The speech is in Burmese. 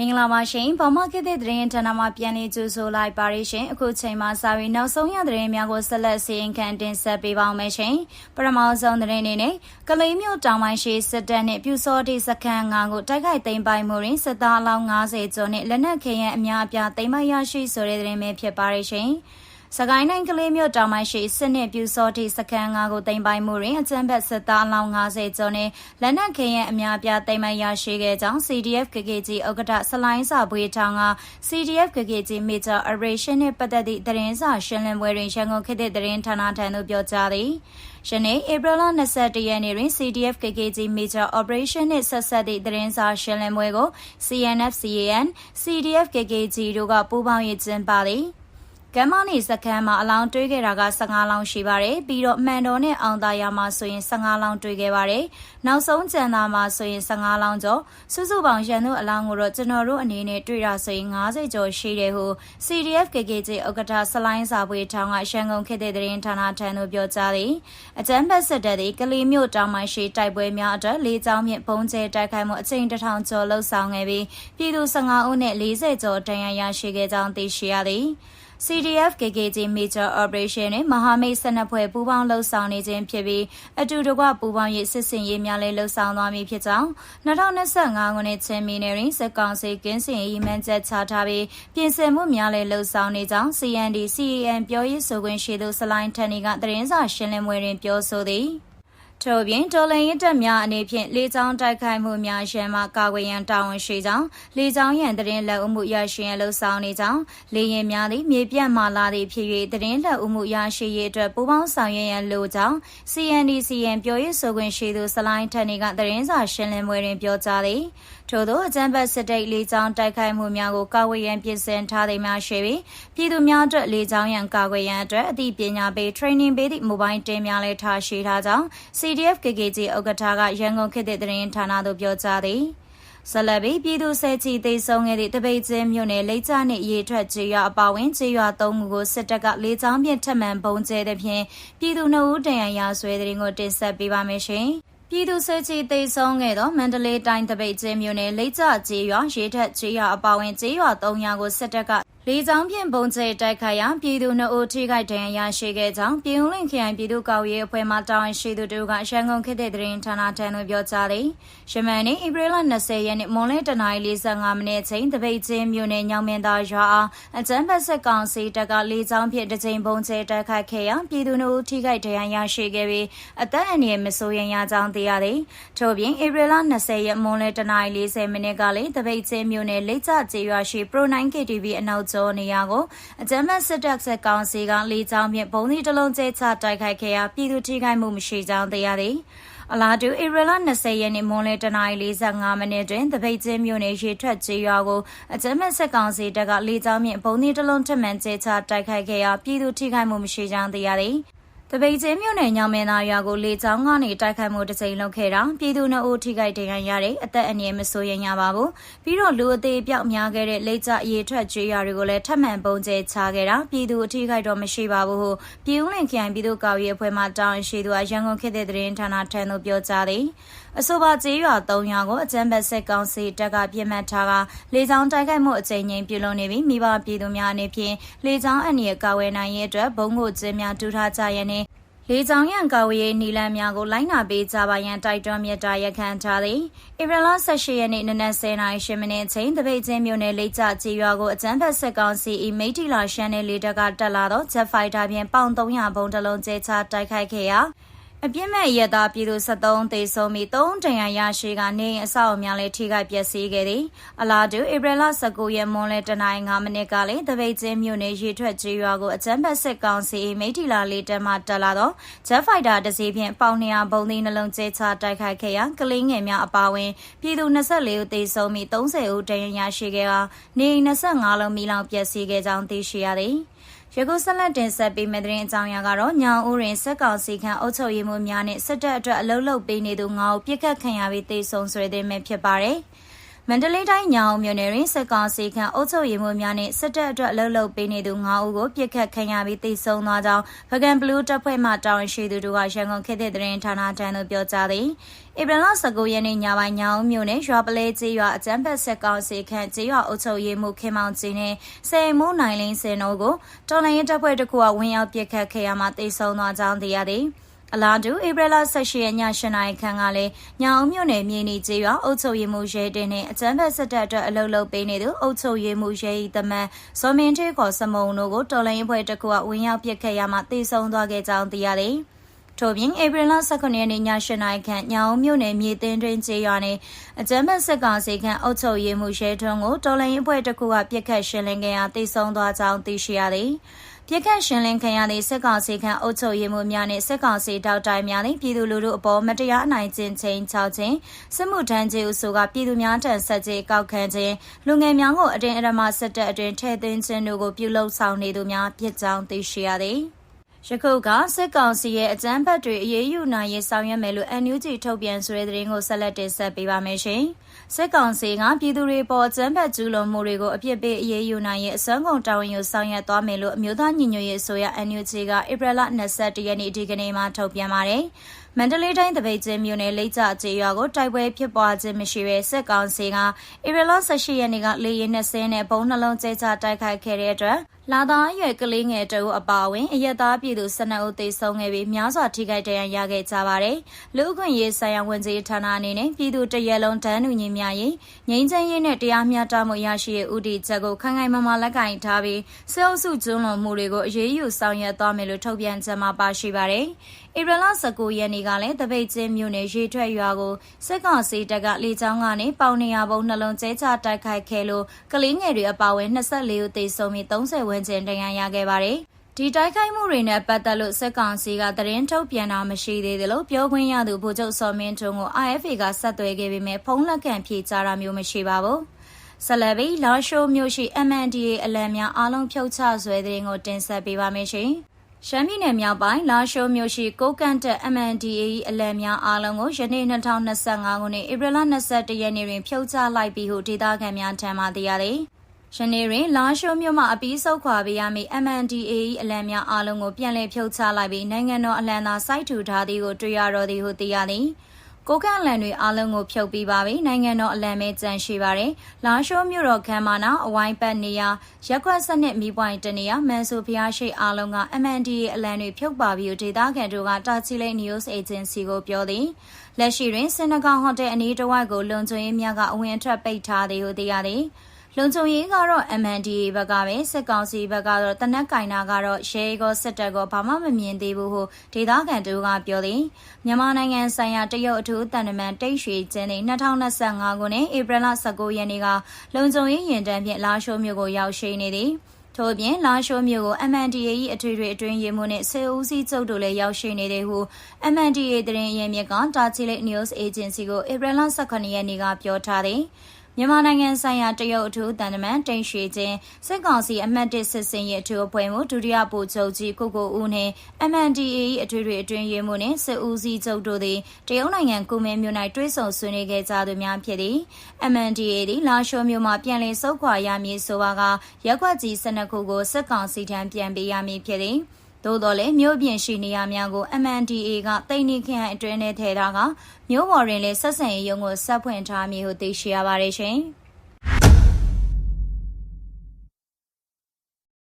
မင်္ဂလာပါရှင်ဗမာခေတ်သစ်သတင်းဌာနမှပြန်လည်ကြိုဆိုလိုက်ပါရရှင်အခုချိန်မှာစာရီနောက်ဆုံးရသတင်းများကိုဆက်လက်စီရင်ခံတင်ဆက်ပေးပါောင်းမယ်ရှင်ပထမဆုံးသတင်းအနေနဲ့ကလေးမျိုးတောင်ပိုင်းရှိစစ်တပ်နှင့်ပြူစောတိစခန်း၅ကိုတိုက်ခိုက်သိမ်းပိုက်မှုတွင်စစ်သားအလောင်း90ကျော်နှင့်လက်နက်ခဲယံအများအပြားသိမ်းပိုက်ရရှိဆိုတဲ့သတင်းပဲဖြစ်ပါရရှင် စကိုင်းတိုင်းကလေးမြို့တောင်ပိုင်းရှိစစ်နစ်ပြူစောတိစခန်း၅ကိုတင်ပိုင်မှုတွင်အကြမ်းဖက်စစ်သားအလောင်း90ကျော်နဲ့လက်နက်ခဲယံအများပြားတင်ပိုင်ရရှိခဲ့ကြောင်း CDF KKG ဥက္ကဋ္ဌဆလိုင်းစာပွေထောင်က CDF KKG Major Operation နဲ့ပတ်သက်သည့်သတင်းစာရှင်းလင်းပွဲတွင်ရန်ကုန်ခေတ်သစ်သတင်းဌာနထံသို့ပြောကြားသည်ယနေ့ဧပြီလ21ရက်နေ့တွင် CDF KKG Major Operation နှင့်ဆက်ဆက်သည့်သတင်းစာရှင်းလင်းပွဲကို CNF CAN CDF KKG တို့ကပူးပေါင်းရေးကျင်းပသည် ကမ်းမနီစခန်းမှာအလောင်းတွေ့ခဲ့တာက15လောင်းရှိပါတယ်ပြီးတော့မှန်တော်နဲ့အောင်သာယာမှာဆိုရင်15လောင်းတွေ့ခဲ့ပါတယ်နောက်ဆုံးကျန်တာမှာဆိုရင်15လောင်းကျော်စုစုပေါင်းရန်သူအလောင်းကိုတော့ကျွန်တော်တို့အနေနဲ့တွေ့တာဆိုရင်90ကျော်ရှိတယ်ဟု CDF KKJ ဥက္ကဋ္ဌဆလိုင်းစာပွေထောင်ကရှန်ကုန်ခေတ်တဲ့သတင်းဌာနထံသို့ပြောကြားသည်အကြမ်းဖက်စစ်တပ်သည်ကလေးမျိုးတောင်မှရှိတိုက်ပွဲများအတွက်လေးချောင်းမြင့်ဘုံကျဲတိုက်ခိုက်မှုအချိန်တစ်ထောင်ကျော်လှုပ်ဆောင်ခဲ့ပြီးပြည်သူ15ဦးနဲ့40ကျော်တန်ရာရရှိခဲ့ကြောင်းသိရှိရသည် CDF KKG Major Operation နဲ့မဟာမိတ်12ဖွဲ့ပူးပေါင်းလှုပ်ဆောင်နေခြင်းဖြစ်ပြီးအတူတကွပူးပေါင်းရေးစစ်စင်ရေးများလည်းလှုပ်ဆောင်သွားမည်ဖြစ်ကြောင်း2025ခုနှစ်ချင်းမီနယ်တွင်စက်ကောင်စီကင်းစင်ရေးမှန်းချက်ချထားပြီးပြင်ဆင်မှုများလည်းလှုပ်ဆောင်နေကြောင်း CND CAN ပြောရေးဆိုခွင့်ရှိသူစလိုင်းထန်နီကသတင်းစာရှင်းလင်းပွဲတွင်ပြောဆိုသည် ထို့ပြင်တော်လန်ရင်တက်များအနေဖြင့်လေကြောင်းတိုက်ခိုက်မှုများရှမ်းမှကာကွယ်ရန်တာဝန်ရှိကြောင်းလေကြောင်းရန်တရင်လက်ဦးမှုရရှိရန်လှုံ့ဆော်နေကြောင်းလေရင်များသည့်မြေပြန့်မှလာသည့်ဖြစ်၍တရင်လက်ဦးမှုရရှိရေးအတွက်ပူးပေါင်းဆောင်ရွက်ရန်လိုကြောင်း CNDCN ပြောရေးဆိုခွင့်ရှိသူစလိုင်းထက်နေကတရင်စာရှင်းလင်းပွဲတွင်ပြောကြားသည်ထို့သောအကြမ်းဖက်စစ်တိတ်လေကြောင်းတိုက်ခိုက်မှုများကိုကာကွယ်ရန်ပြင်ဆင်ထားသည်များရှိပြီးပြည်သူများအတွက်လေကြောင်းရန်ကာကွယ်ရန်အတွက်အသိပညာပေး training ပေးသည့် mobile တင်များလည်းထားရှိထားကြောင်း CDF KKG ဥက္ကဋ္ဌကရန်ကုန်ခေတ်သစ်သတင်းဌာနသို့ပြောကြားသည်ဆလဘီပြည်သူဆဲချီသိဆုံးခဲ့သည့်တပိတ်ကျင်းမြို့နယ်လိတ်ကျနှင့်ရေထွက်ကျေးရွာအပါဝင်ကျေးရွာ၃ခုကိုစစ်တပ်ကလေးချောင်းဖြင့်ထပ်မံပုံကျဲသဖြင့်ပြည်သူနှုတ်ဦးတန်ရန်ရာဆွဲတဲ့ရင်ကိုတင်ဆက်ပေးပါမယ်ရှင်။ပြည်သူစစ်ချီသိဆုံးခဲ့သောမန္တလေးတိုင်းတပိတ်ကျင်းမြို့နယ်လိတ်ကျကျေးရွာရေထက်ကျေးရွာအပါဝင်ကျေးရွာ၃ရွာကိုစစ်တပ်က လေကြောင်းဖြင့်ပုံကျဲတိုက်ခိုက်ရာပြည်သူနှုတ်ထိခိုက်ဒဏ်ရာရရှိခဲ့ကြောင်းပြည်ဦးလင်ခရိုင်ပြည်သူ့ကောက်ရေးအဖွဲ့မှတာဝန်ရှိသူတို့ကရန်ကုန်ခေတ်တဲ့သတင်းဌာနထံသို့ပြောကြားသည်။ရှမန်နေ့ဧပြီလ20ရက်နေ့မွန်လယ်တနာရီ45မိနစ်ချိန်တပိတ်ချင်းမြို့နယ်ညောင်မင်းသားရွာအားအကြမ်းဖက်စစ်ကောင်စီတပ်ကလေကြောင်းဖြင့်တစ်ကြိမ်ပုံကျဲတိုက်ခိုက်ခဲ့ရာပြည်သူနှုတ်ထိခိုက်ဒဏ်ရာရရှိခဲ့ပြီးအသက်အန္တရာယ်မဆိုးရင်ရကြောင်းသိရသည်။ထို့ပြင်ဧပြီလ20ရက်မွန်လယ်တနာရီ40မိနစ်ကလည်းတပိတ်ချင်းမြို့နယ်လိတ်ကျကျေးရွာရှိ Pro 9 KTV အနောက်ကျောနေရာကိုအကြမ်းဖက်စစ်တပ်ဆက်ကောင်စီကလေကြောင်းဖြင့်ဘုံသီးတစ်လုံးကျဲချတိုက်ခိုက်ခဲ့ရာပြည်သူထိခိုက်မှုမရှိကြောင်းသိရသည်အလားတူဧပြီလ20ရက်နေ့မွန်လယ်တနာရီ45မိနစ်တွင်တပိတ်ချင်းမြို့နယ်ရေထွက်ကျေးရွာကိုအကြမ်းဖက်စစ်ကောင်စီတပ်ကလေကြောင်းဖြင့်ဘုံသီးတစ်လုံးထပ်မံကျဲချတိုက်ခိုက်ခဲ့ရာပြည်သူထိခိုက်မှုမရှိကြောင်းသိရသည် တပိတ်ချင်းမြို့နယ်ညောင်မင်းသားရွာကိုလေကြောင်းကနေတိုက်ခိုက်မှုတစ်ကြိမ်လုပ်ခဲ့တာပြည်သူနှုတ်ထိခိုက်ဒဏ်ရာရတဲ့အသက်အန္တရာယ်မဆိုးရင်ရပါဘူးပြီးတော့လူအသေးပြောက်များခဲ့တဲ့လေကျအရေးထွက်ကျွေးရွာတွေကိုလည်းထပ်မံပုံကျဲချခဲ့တာပြည်သူအထိခိုက်တော့မရှိပါဘူးဟုပြည်ဦးလင်ခရိုင်ပြည်သူ့ကောက်ရေးအဖွဲ့မှတောင်းရှိသူအရန်ကုန်ခေတ်တဲ့သတင်းဌာနထံသို့ပြောကြားသည် အဆိုပါကျေးရွာ၃ရွာကိုအကြမ်းဖက်စစ်ကောင်စီတပ်ကပြစ်မှတ်ထားကလေကြောင်းတိုက်ခိုက်မှုအကြိမ်ကြိမ်ပြုလုပ်နေပြီးမိဘပြည်သူများအနေဖြင့်လေကြောင်းအန္တရာယ်ကာဝယ်နိုင်ရေးအတွက်ဘုံကိုကျင်းများတူထားကြရတဲ့လေကြောင်းရန်ကာဝေးနီလန်များကိုလိုက်နာပေးကြပါရန်တိုက်တွန်းမြတ်တာရခံထားသည်ဧပြီလ18ရက်နေ့နနက်10:00နာရီ10မိနစ်ချိန်တပိတ်ချင်းမြို့နယ်လိတ်ကျကြေးရွာကိုအကြမ်းဖက်စစ်ကောင်စီအီမိတီလာရှန်နယ်လေတပ်ကတက်လာသော Jet Fighter ဖြင့်ပေါင်300ဘုံတစ်လုံးကျဲချတိုက်ခိုက်ခဲ့ရာ အပြစ်မဲ့ရက်သားပြည်သူ73သေဆုံးပြီး3တန်ရာရရှိကနေအဆောက်အများလည်းထိခိုက်ပျက်စီးခဲ့သည်အလားတူဧပြီလ19ရက်မွန်းလယ်တနင်္ဂနွေမိနစ်ကလည်းတပိတ်ချင်းမြို့နယ်ရေထွက်ကျေးရွာကိုအကြမ်းဖက်စစ်ကောင်စီမိထီလာလေးတက်မှတက်လာသော Jet Fighter တစ်စီးဖြင့်ပေါင်200ဘုံသီးနှလုံးကျဲချတိုက်ခိုက်ခဲ့ရာကလင်းငယ်များအပါအဝင်ပြည်သူ24ဦးသေဆုံးပြီး30ဦးဒဏ်ရာရရှိခဲ့ရာနေ25လုံးမိလောင်ပျက်စီးခဲ့ကြောင်းသိရှိရသည် ရကုဆက်လက်တင်ဆက်ပေးမယ့်သတင်းအကြောင်းအရာကတော့ညောင်ဦးရင်စက်ကောင်စီခန့်အုပ်ချုပ်ရေးမှူးများနဲ့စစ်တပ်အတွက်အလုပ်လုပ်ပေးနေသူငါ့ကိုပြစ်ခတ်ခံရပြီးတေဆုံဆိုတဲ့သတင်းပဲဖြစ်ပါတယ်။ မန္တလေးတိုင်းညောင်မြို့နယ်တွင်စစ်ကောင်စီခန့်အုပ်ချုပ်ရေးမှူးများနှင့်စစ်တပ်အတွက်လှုပ်လှုပ်ပေးနေသူ9ဦးကိုပြစ်ခတ်ခံရပြီးတိစုံသွားကြောင်းဗကန်ဘလူးတပ်ဖွဲ့မှတာဝန်ရှိသူတို့ကရန်ကုန်ခေတ်သစ်သတင်းဌာနတန်းသို့ပြောကြားသည်ဧပြီလ19ရက်နေ့ညပိုင်းညောင်မြို့နယ်ရွာပလဲကျေးရွာအကြမ်းဖက်စစ်ကောင်စီခန့်ကျေးရွာအုပ်ချုပ်ရေးမှူးခင်မောင်ကြီးနှင့်စေမိုးနိုင်လင်းစင်တို့ကိုတော်လိုင်းရဲတပ်ဖွဲ့တစ်ခုကဝင်ရောက်ပြစ်ခတ်ခဲ့ရမှတိစုံသွားကြောင်းသိရသည် အလားတူဧပြီလ18ရက်ည8နာရီခန့်ကလည်းညောင်မြို့နယ်မြေနီကျေးရွာအုပ်ချုပ်ရေးမှူးရဲတင်နဲ့အကြမ်းဖက်စစ်တပ်အတွက်အလုပ်လုပ်ပေးနေသူအုပ်ချုပ်ရေးမှူးရဲဤတမန်ဇော်မင်းထေးခေါ်စမုံတို့ကိုတော်လိုင်းအဖွဲ့တစ်ခုကဝင်ရောက်ပစ်ခတ်ရမှတေဆုံးသွားခဲ့ကြောင်းသိရသည်ထို့ပြင်ဧပြီလ18ရက်နေ့ည8နာရီခန့်ညောင်မြို့နယ်မြေတင်းတွင်ကျေးရွာနယ်အကြမ်းဖက်စစ်ကောင်စီခန့်အုပ်ချုပ်ရေးမှူးရဲထွန်းကိုတော်လိုင်းအဖွဲ့တစ်ခုကပြစ်ခတ်ရှင်းလင်းခဲ့ရာတေဆုံးသွားကြောင်းသိရှိရသည် ပြစ်ခတ်ရှင်လင်းခံရသည့်စစ်ကောင်စီခန့်အုပ်ချုပ်ရေးမှူးများနှင့်စစ်ကောင်စီတောက်တိုင်များနှင့်ပြည်သူလူထုအပေါ်မတရားအနိုင်ကျင့်ခြင်း၆ခြင်းစစ်မှုထမ်းခြင်းအဆိုကပြည်သူများထံဆက်ကြေးကောက်ခံခြင်းလူငယ်များကိုအတင်းအဓမ္မစစ်တပ်အတွင်ထည့်သွင်းခြင်းတို့ကိုပြုလုပ်ဆောင်နေသူများဖြစ်ကြောင်းသိရှိရသည် ယခုကစစ်ကောင်စီရဲ့အကြမ်းဖက်တွေအရေးယူနိုင်ရေးဆောင်ရွက်မယ်လို့ NUG ထုတ်ပြန်ဆိုတဲ့သတင်းကိုဆက်လက်တင်ဆက်ပေးပါမယ်ရှင်။စစ်ကောင်စီကပြည်သူတွေပေါ်အကြမ်းဖက်ကျူးလွန်မှုတွေကိုအပြစ်ပေးအရေးယူနိုင်ရေးအစွမ်းကုန်တာဝန်ယူဆောင်ရွက်သွားမယ်လို့အမျိုးသားညီညွတ်ရေးဆိုရ NUG ကဧပြီလ22ရက်နေ့ဒီကနေ့မှထုတ်ပြန်ပါတယ်။မန္တလေးတိုင်းတပိတ်ကျင်းမြို့နယ်လိတ်ကြကျေးရွာကိုတိုက်ပွဲဖြစ်ပွားခြင်းမရှိဘဲစစ်ကောင်စီကဧပြီလ18ရက်နေ့ကလေရင်20နဲ့ဘုံနှလုံးကျဲချတိုက်ခိုက်ခဲ့တဲ့အတွက် လာသားအရွယ်ကလေးငယ်တို့အပါအဝင်အရက်သားပြည်သူ12ဦးသေဆုံးခဲ့ပြီးများစွာထိခိုက်ဒဏ်ရာရခဲ့ကြပါတယ်။လူ့အခွင့်အရေးဆိုင်ရာဝန်ကြီးဌာနအနေနဲ့ပြည်သူတရက်လုံးတန်းတူညီမျှရေးငြိမ်းချမ်းရေးနဲ့တရားမျှတမှုရရှိရေးဥတီချက်ကိုခိုင်ခိုင်မာမာလက်ကင်ထားပြီးစစ်အုပ်စုကျွလွန်မှုတွေကိုအရေးယူဆောင်ရွက်သွားမယ်လို့ထုတ်ပြန်ချက်မှာပါရှိပါတယ်။ဧပြီလ19ရက်နေ့ကလည်းတပိတ်ချင်းမြို့နယ်ရေထွက်ရွာကိုစစ်ကောင်စီတပ်ကလေကြောင်းကနေပေါင်နေရပုံနှလုံးကျဲချတိုက်ခိုက်ခဲ့လို့ကလေးငယ်တွေအပါအဝင်24ဦးသေဆုံးပြီး30ဝန်းကျင်ဒဏ်ရာရခဲ့ပါတယ်။ဒီတိုက်ခိုက်မှုတွေနဲ့ပတ်သက်လို့စစ်ကောင်စီကသတင်းထုတ်ပြန်တာမရှိသေးသလိုပြောခွင့်ရသူဗိုလ်ချုပ်စောမင်းထွန်းကို IFA ကဆက်သွယ်ခဲ့ပေမဲ့ဖုန်းလက်ခံဖြေကြားတာမျိုးမရှိပါဘူး။ဆလဘီလာရှိုးမြို့ရှိ MNDA အလံများအားလုံးဖြုတ်ချဆွဲတဲ့ကိုတင်ဆက်ပေးပါမယ်ရှင်။ရှမ်းပြည်နယ်မြောက်ပိုင်းလာရှိုးမြို့ရှိကိုကန့်တက် MNDAE အလံများအားလုံးကိုယနေ့2025ခုနှစ်ဧပြီလ22ရက်နေ့တွင်ဖြုတ်ချလိုက်ပြီးဟုဒေသခံများထံမှသိရသည်။ ယနေ့တွင်လာရှိုးမြို့မှအပီးဆုတ်ခွာပေးရမည့် MNDAE အလံများအားလုံးကိုပြန်လည်ဖြုတ်ချလိုက်ပြီးနိုင်ငံတော်အလံသာစိုက်ထူထားသည်ကိုတွေ့ရတော်သည်ဟုသိရသည်။ကိုကန့်လန်တွေအားလုံးကိုဖြုတ်ပြီးပါပြီနိုင်ငံတော်အလံမဲကြန့်ရှိပါတယ်လာရှိုးမြို့တော်ခမ်းမနာအဝိုင်းပတ်နေရရက်ခွက်စနစ်မီးပွိုင်တနေရမန်ဆူဖျားရှိအားလုံးက MNDA အလံတွေဖြုတ်ပါပြီးဒေသခံတို့ကတာချီလိ News Agency ကိုပြောသည်လက်ရှိတွင်စင်နဂါဟိုတယ်အနီးတစ်ဝိုက်ကိုလုံခြုံရေးများကအဝင်အထွက်ပိတ်ထားသည်ဟုသိရသည် လုံခြုံရေးကတော့ MNDA ဘက်ကပဲစစ်ကောင်စီဘက်ကတော့တနက်ကင်နာကတော့ရဲကောစစ်တပ်ကောဘာမှမမြင်သေးဘူးဟုဒေသခံတို့ကပြောသည်မြန်မာနိုင်ငံဆိုင်ရာတရုတ်အထူးတန်တမန်တိတ်ရွှေကျင်းနေ2025ခုနှစ်ဧပြီလ19ရက်နေ့ကလုံခြုံရေးရင်တန်းဖြင့်လာရှိုးမြို့ကိုရောက်ရှိနေသည်ထို့ပြင်လာရှိုးမြို့ကို MNDA ၏အထွေထွေအတွင်းရေးမှူးနှင့်စေဦးစီးချုပ်တို့လည်းရောက်ရှိနေတယ်ဟု MNDA သတင်းရင်းမြစ်ကတာချီလိ News Agency ကိုဧပြီလ18ရက်နေ့ကပြောထားသည် မြန်မာနိုင်ငံဆိုင်ရာတရုတ်အထူးတန်တမန်တိန်ရွှေချင်းစစ်ကောင်စီအမှတ်၁စစ်စင်ရဲ့အထူးအဖွဲ့မှဒုတိယဗိုလ်ချုပ်ကြီးကိုကိုဦးနှင့် MNDAE အထွေထွေအတွင်းရေးမှူးနှင့်စစ်ဦးစီးချုပ်တို့သည်တရုတ်နိုင်ငံကုမင်းမြို့၌တွဲဆုံဆွေးနွေးခဲ့ကြသူများဖြစ်သည် MNDAE သည်လာရှိုးမြို့မှပြန်လည်ဆုတ်ခွာရမည်ဆိုပါကရက်ွက်ကြီး12ခုကိုစစ်ကောင်စီထံပြန်ပေးရမည်ဖြစ်သည် သို့တော်လည်းမြို့ပြင်ရှိနေရများကို MNDA ကတိတ်နေခန့်အတွင်းထဲထည့်ထားကမြို့ပေါ်တွင်လည်းဆက်ဆံရေးရုံးကိုဆက်ဖွင့်ထားမည်ဟုသိရှိရပါတယ်ရှင်။